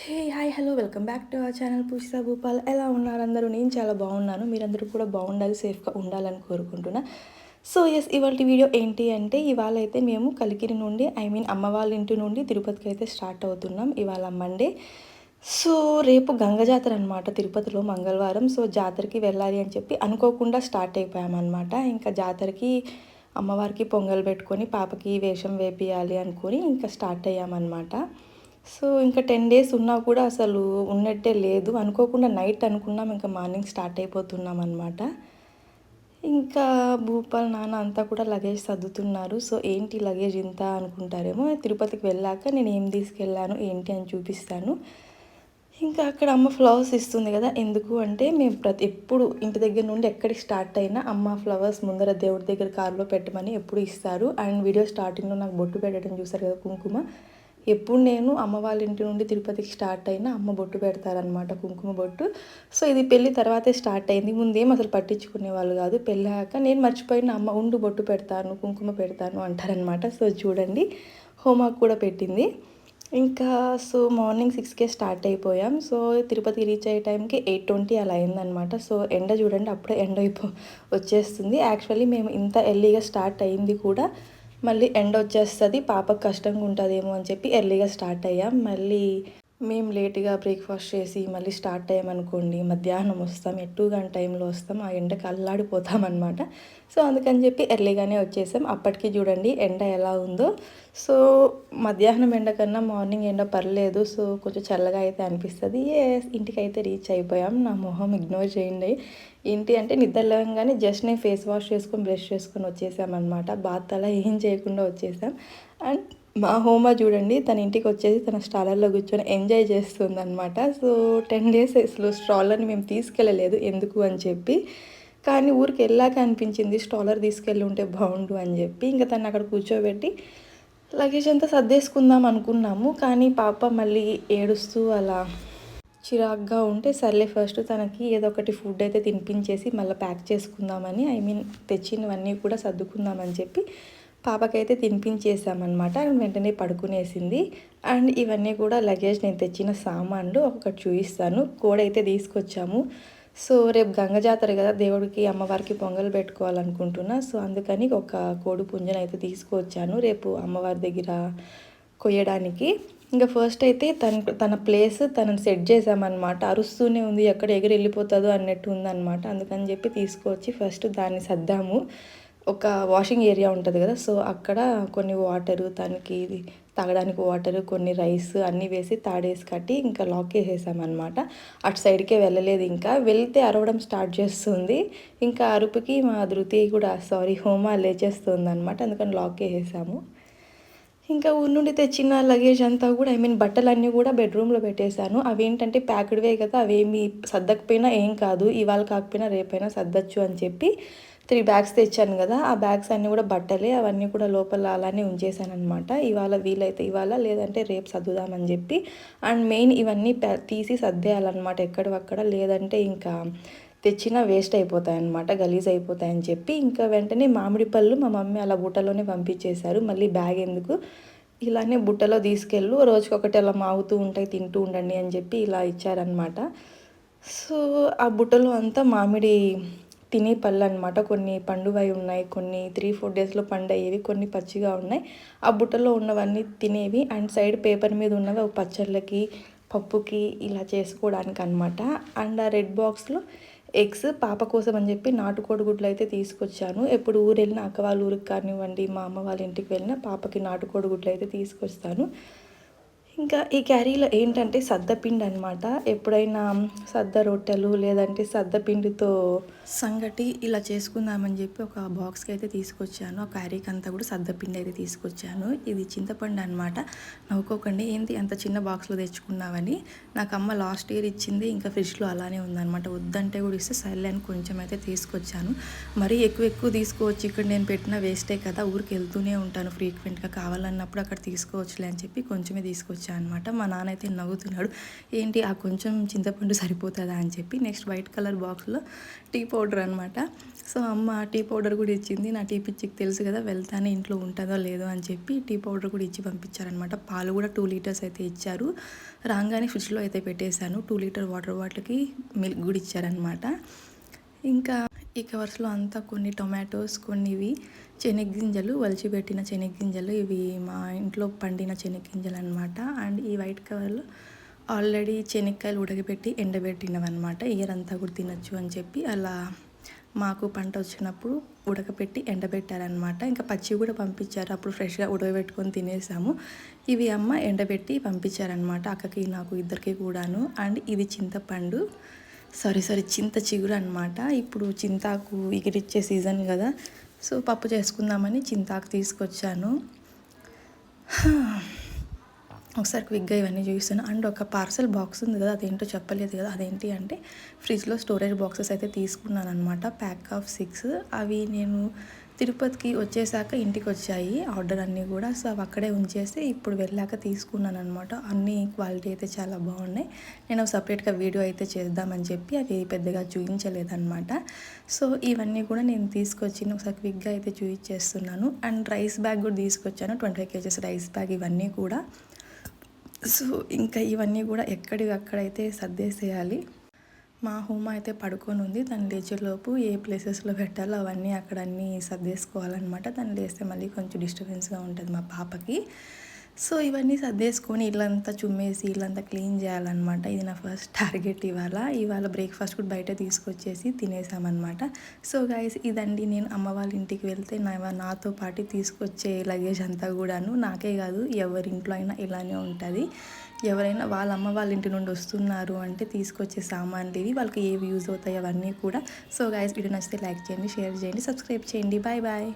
Hey hi hello welcome back to our channel Pujitha Bhupal. ఎలా ఉన్నారు అందరూ? నేను చాలా బాగున్నాను. మీరందరూ కూడా బాగుండాలి సేఫ్గా ఉండాలని కోరుకుంటున్నా. సో ఎస్ ఇవాళ వీడియో ఏంటి అంటే ఇవాళ అయితే మేము కలికిరి నుండి ఐ మీన్ అమ్మ వాళ్ళ ఇంటి నుండి తిరుపతికి అయితే స్టార్ట్ అవుతున్నాం ఇవాళ మండే. సో రేపు గంగ జాతర అనమాట తిరుపతిలో మంగళవారం. సో జాతరకి వెళ్ళాలి అని చెప్పి అనుకోకుండా స్టార్ట్ అయిపోయామన్నమాట. ఇంకా జాతరకి అమ్మవారికి పొంగల్ పెట్టుకొని పాపకి వేషం వేపియాలి అనుకొని ఇంకా స్టార్ట్ అయ్యామన్నమాట. సో ఇంకా టెన్ డేస్ ఉన్నా కూడా అసలు ఉన్నట్టే లేదు. అనుకోకుండా నైట్ అనుకున్నాం ఇంకా మార్నింగ్ స్టార్ట్ అయిపోతున్నాం అనమాట ఇంకా భూపాల్ నాన్న అంతా కూడా లగేజ్ సర్దుతున్నారు. సో ఏంటి లగేజ్ ఇంత అనుకుంటారేమో. తిరుపతికి వెళ్ళాక నేను ఏం తీసుకెళ్ళాను ఏంటి అని చూపిస్తాను. ఇంకా అక్కడ అమ్మ ఫ్లవర్స్ ఇస్తుంది కదా ఎందుకు అంటే మేము ప్రతి ఎప్పుడు ఇంటి దగ్గర నుండి ఎక్కడికి స్టార్ట్ అయినా అమ్మ ఫ్లవర్స్ ముందర దేవుడి దగ్గర కారులో పెట్టమని ఎప్పుడు ఇస్తారు. అండ్ వీడియో స్టార్టింగ్లో నాకు బొట్టు పెట్టడం చూసారు కదా కుంకుమ. ఎప్పుడు నేను అమ్మ వాళ్ళ ఇంటి నుండి తిరుపతికి స్టార్ట్ అయినా అమ్మ బొట్టు పెడతారనమాట కుంకుమ బొట్టు. సో ఇది పెళ్ళి తర్వాతే స్టార్ట్ అయింది. ముందేం అసలు పట్టించుకునే వాళ్ళు కాదు. పెళ్ళాక నేను మర్చిపోయిన అమ్మ ఉండు బొట్టు పెడతాను కుంకుమ పెడతాను అంటారనమాట సో చూడండి. హోంవర్క్ కూడా పెట్టింది. ఇంకా సో మార్నింగ్ సిక్స్కే స్టార్ట్ అయిపోయాం. సో తిరుపతి రీచ్ అయ్యే టైంకి ఎయిట్ ట్వంటీ అలా అయిందనమాట సో ఎండ చూడండి అప్పుడే ఎండ అయిపో వచ్చేస్తుంది. యాక్చువల్లీ మేము ఇంత ఎర్లీగా స్టార్ట్ అయింది కూడా మళ్ళీ ఎండ వచ్చేస్తుంది పాపకు కష్టంగా ఉంటుందేమో అని చెప్పి ఎర్లీగా స్టార్ట్ అయ్యాం. మళ్ళీ మేము లేటుగా బ్రేక్ఫాస్ట్ చేసి మళ్ళీ స్టార్ట్ అయ్యామనుకోండి మధ్యాహ్నం వస్తాం ఎటు గంట టైంలో వస్తాం ఆ ఎండకు అల్లాడిపోతాం అనమాట సో అందుకని చెప్పి ఎర్లీగానే వచ్చేసాం. అప్పటికి చూడండి ఎండ ఎలా ఉందో. సో మధ్యాహ్నం ఎండ కన్నా మార్నింగ్ ఎండ పర్లేదు. సో కొంచెం చల్లగా అయితే అనిపిస్తుంది. ఏ ఇంటికి అయితే రీచ్ అయిపోయాం. నా మొహం ఇగ్నోర్ చేయండి. ఏంటి అంటే నిద్ర లేవగానే జస్ట్ నేను ఫేస్ వాష్ చేసుకొని బ్రష్ చేసుకొని వచ్చేసామన్నమాట. బాత్ అలా ఏం చేయకుండా వచ్చేసాం. అండ్ మా హోమా చూడండి తన ఇంటికి వచ్చేసి తన స్టాలర్లో కూర్చొని ఎంజాయ్ చేస్తుంది అనమాట సో టెన్ డేస్ అసలు స్టాలర్ని మేము తీసుకెళ్ళలేదు ఎందుకు అని చెప్పి. కానీ ఊరికి వెళ్ళాక అనిపించింది స్టాలర్ తీసుకెళ్ళి ఉంటే బాగుండు అని చెప్పి. ఇంకా తను అక్కడ కూర్చోబెట్టి లగేజ్ అంతా సర్దేసుకుందాం అనుకున్నాము. కానీ పాప మళ్ళీ ఏడుస్తూ అలా చిరాగ్గా ఉంటే సర్లే ఫస్ట్ తనకి ఏదో ఒకటి ఫుడ్ అయితే తినిపించేసి మళ్ళీ ప్యాక్ చేసుకుందామని ఐ మీన్ తెచ్చినవన్నీ కూడా సర్దుకుందామని చెప్పి పాపకైతే తినిపించేసామన్నమాట వెంటనే పడుకునేసింది. అండ్ ఇవన్నీ కూడా లగేజ్ నేను తెచ్చిన సామాన్లు ఒకటి చూపిస్తాను కోడైతే తీసుకొచ్చాము. సో రేపు గంగ జాతర కదా దేవుడికి అమ్మవారికి పొంగల్ పెట్టుకోవాలనుకుంటున్నా. సో అందుకని ఒక కోడి పుంజను అయితే తీసుకువచ్చాను రేపు అమ్మవారి దగ్గర కొయ్యడానికి. ఇంకా ఫస్ట్ అయితే తన తన ప్లేస్ తనను సెట్ చేసామన్నమాట అరుస్తూనే ఉంది ఎక్కడ ఎగిరి వెళ్ళిపోతుందో అన్నట్టు ఉందన్నమాట. అందుకని చెప్పి తీసుకొచ్చి ఫస్ట్ దాన్ని సర్దాము. ఒక వాషింగ్ ఏరియా ఉంటుంది కదా సో అక్కడ కొన్ని వాటరు తనకి తాగడానికి వాటర్ కొన్ని రైస్ అన్నీ వేసి తాడేసి కట్టి ఇంకా లాక్ వేసేసామన్నమాట అటు సైడ్కే వెళ్ళలేదు ఇంకా. వెళ్తే అరవడం స్టార్ట్ చేస్తుంది. ఇంకా అరుపుకి మా ధృతి కూడా సారీ హోమా లేచేస్తుంది అనమాట అందుకని లాక్ వేసేసాము ఇంకా ఊరి నుండి తెచ్చిన లగేజ్ అంతా కూడా ఐ మీన్ బట్టలన్నీ కూడా బెడ్రూమ్లో పెట్టేశాను. అవి ఏంటంటే ప్యాక్డ్వే కదా అవేమి సర్దకపోయినా ఏం కాదు. ఇవాళ కాకపోయినా రేపైనా సర్దచ్చు అని చెప్పి త్రీ బ్యాగ్స్ తెచ్చాను కదా ఆ బ్యాగ్స్ అన్నీ కూడా బట్టలే అవన్నీ కూడా లోపల అలానే ఉంచేసాను అనమాట ఇవాళ వీలైతే ఇవాళ లేదంటే రేపు సర్దుదామని చెప్పి. అండ్ మెయిన్ ఇవన్నీ తీసి సర్దేయాలన్నమాట ఎక్కడవక్కడ లేదంటే ఇంకా తెచ్చినా వేస్ట్ అయిపోతాయి అనమాట గలీజ్ అయిపోతాయని చెప్పి. ఇంకా వెంటనే మామిడి పళ్ళు మా మమ్మీ అలా బుట్టలోనే పంపించేశారు. మళ్ళీ బ్యాగ్ ఎందుకు? ఇలానే బుట్టలో తీసుకెళ్ళు రోజుకొకటి అలా మాగుతూ ఉంటాయి తింటూ ఉండండి అని చెప్పి ఇలా ఇచ్చారనమాట సో ఆ బుట్టలో అంతా మామిడి తినే పళ్ళు అనమాట కొన్ని పండువై ఉన్నాయి. కొన్ని త్రీ ఫోర్ డేస్లో పండయ్యేవి. కొన్ని పచ్చిగా ఉన్నాయి. ఆ బుట్టలో ఉన్నవన్నీ తినేవి. అండ్ సైడ్ పేపర్ మీద ఉన్నవి పచ్చళ్ళకి పప్పుకి ఇలా చేసుకోవడానికి అనమాట అండ్ ఆ రెడ్ బాక్స్లో ఎగ్స్ పాప కోసం అని చెప్పి నాటుకోడి గుడ్లు అయితే తీసుకొచ్చాను. ఎప్పుడు ఊరు వెళ్ళిన అక్క వాళ్ళ ఊరికి కానివ్వండి మా అమ్మ వాళ్ళ ఇంటికి వెళ్ళిన పాపకి నాటుకోడి గుడ్లు అయితే తీసుకొస్తాను. ఇంకా ఈ క్యారీలో ఏంటంటే సద్దపిండి అనమాట ఎప్పుడైనా సద్ద రొట్టెలు లేదంటే సద్దపిండితో సంగటి ఇలా చేసుకుందామని చెప్పి ఒక బాక్స్కి అయితే తీసుకొచ్చాను. ఆ క్యారీకి అంతా కూడా సద్దపిండి అయితే తీసుకొచ్చాను. ఇది చింతపండు అనమాట నవ్వుకోకండి ఏంటి అంత చిన్న బాక్స్లో తెచ్చుకున్నావని. నాకు అమ్మ లాస్ట్ ఇయర్ ఇచ్చింది ఇంకా ఫ్రిడ్జ్లో అలానే ఉందనమాట వద్దంటే కూడా ఇస్తే సర్లే అని కొంచెం అయితే తీసుకొచ్చాను. మరీ ఎక్కువ ఎక్కువ తీసుకోవచ్చు. ఇక్కడ నేను పెట్టిన వేస్టే కదా ఊరికి వెళ్తూనే ఉంటాను. ఫ్రీక్వెంట్గా కావాలన్నప్పుడు అక్కడ తీసుకోవచ్చులే అని చెప్పి కొంచెమే తీసుకొచ్చాను. అనమాట మా నాన్న అయితే నవ్వుతున్నాడు. ఏంటి ఆ కొంచెం చింతపండు సరిపోతుందా? అని చెప్పి నెక్స్ట్ వైట్ కలర్ బాక్స్లో టీ పౌడర్ అనమాట సో అమ్మ టీ పౌడర్ కూడా ఇచ్చింది. నా టీ పిచ్చికి తెలుసు కదా వెళ్తానే ఇంట్లో ఉంటుందో లేదో? అని చెప్పి టీ పౌడర్ కూడా ఇచ్చి పంపించారనమాట పాలు కూడా టూ లీటర్స్ అయితే ఇచ్చారు. రాగానే ఫ్రిడ్జ్లో అయితే పెట్టేశాను. టూ లీటర్ వాటర్ బాటిల్కి మిల్క్ కూడా ఇచ్చారనమాట ఇంకా ఈ కవర్స్లో అంతా కొన్ని టొమాటోస్ కొన్ని ఇవి శనగ్గింజలు వలిచిపెట్టిన శనగ్గింజలు. ఇవి మా ఇంట్లో పండిన శనగ్గింజలు అనమాట అండ్ ఈ వైట్ కవర్లో ఆల్రెడీ శనక్కాయలు ఉడకబెట్టి ఎండబెట్టినవన్నమాట. ఇయర్ అంతా కూడా తినచ్చు అని చెప్పి అలా మాకు పంట వచ్చినప్పుడు ఉడకపెట్టి ఎండబెట్టారనమాట ఇంకా పచ్చి కూడా పంపించారు. అప్పుడు ఫ్రెష్గా ఉడకబెట్టుకొని తినేసాము. ఇవి అమ్మ ఎండబెట్టి పంపించారనమాట అక్కకి నాకు ఇద్దరికి కూడాను. అండ్ ఇది చింతపండు సారీ సారీ చింత చిగురు అనమాట ఇప్పుడు చింతాకు ఇగిరిచ్చే సీజన్ కదా. సో పప్పు చేసుకుందామని చింతాకు తీసుకొచ్చాను. ఒకసారి క్విక్గా ఇవన్నీ చూపిస్తాను. అండ్ ఒక పార్సల్ బాక్స్ ఉంది కదా అదేంటో చెప్పలేదు కదా. అదేంటి అంటే ఫ్రిడ్జ్లో స్టోరేజ్ బాక్సెస్ అయితే తీసుకున్నాను అనమాట ప్యాక్ ఆఫ్ సిక్స్. అవి నేను తిరుపతికి వచ్చేసాక ఇంటికి వచ్చాయి ఆర్డర్ అన్నీ కూడా. సో అవి అక్కడే ఉంచేసి ఇప్పుడు వెళ్ళాక తీసుకున్నాను అనమాట అన్ని క్వాలిటీ అయితే చాలా బాగున్నాయి. నేను సపరేట్గా వీడియో అయితే చేద్దామని చెప్పి అది పెద్దగా చూపించలేదన్నమాట సో ఇవన్నీ కూడా నేను తీసుకొచ్చి ఒకసారి క్విక్గా అయితే చూపించేస్తున్నాను అండ్ రైస్ బ్యాగ్ కూడా తీసుకొచ్చాను. Twenty five KGs rice bag ఇవన్నీ కూడా. సో ఇంకా ఇవన్నీ కూడా ఎక్కడివి అక్కడైతే సర్దేసేయాలి. మా హోమ అయితే పడుకొని ఉంది. తను లేచేలోపు ఏ ప్లేసెస్లో పెట్టాలో అవన్నీ అక్కడ అన్నీ సర్దేసుకోవాలన్నమాట. తను లేస్తే మళ్ళీ కొంచెం డిస్టర్బెన్స్గా ఉంటుంది మా పాపకి. సో ఇవన్నీ సర్దేసుకొని ఇల్లంతా చుమ్మేసి ఇల్లంతా క్లీన్ చేయాలన్నమాట. ఇది నా ఫస్ట్ టార్గెట్ ఇవాళ. ఇవాళ బ్రేక్ఫాస్ట్ కూడా బయట తీసుకొచ్చేసి తినేసామన్నమాట. సో గైస్ ఇదండి. నేను అమ్మ వాళ్ళ ఇంటికి వెళ్తే నా నాతో పాటు తీసుకొచ్చే లగేజ్ అంతా కూడాను నాకే కాదు ఎవరింట్లో అయినా ఇలానే ఉంటుంది. ఎవరైనా వాళ్ళ అమ్మ వాళ్ళ ఇంటి నుండి వస్తున్నారు అంటే తీసుకొచ్చే సామాన్లు ఇవి వాళ్ళకి ఏవి యూజ్ అవుతాయి అవన్నీ కూడా. సో గైస్ వీడియో నచ్చితే లైక్ చేయండి షేర్ చేయండి సబ్స్క్రైబ్ చేయండి. Bye bye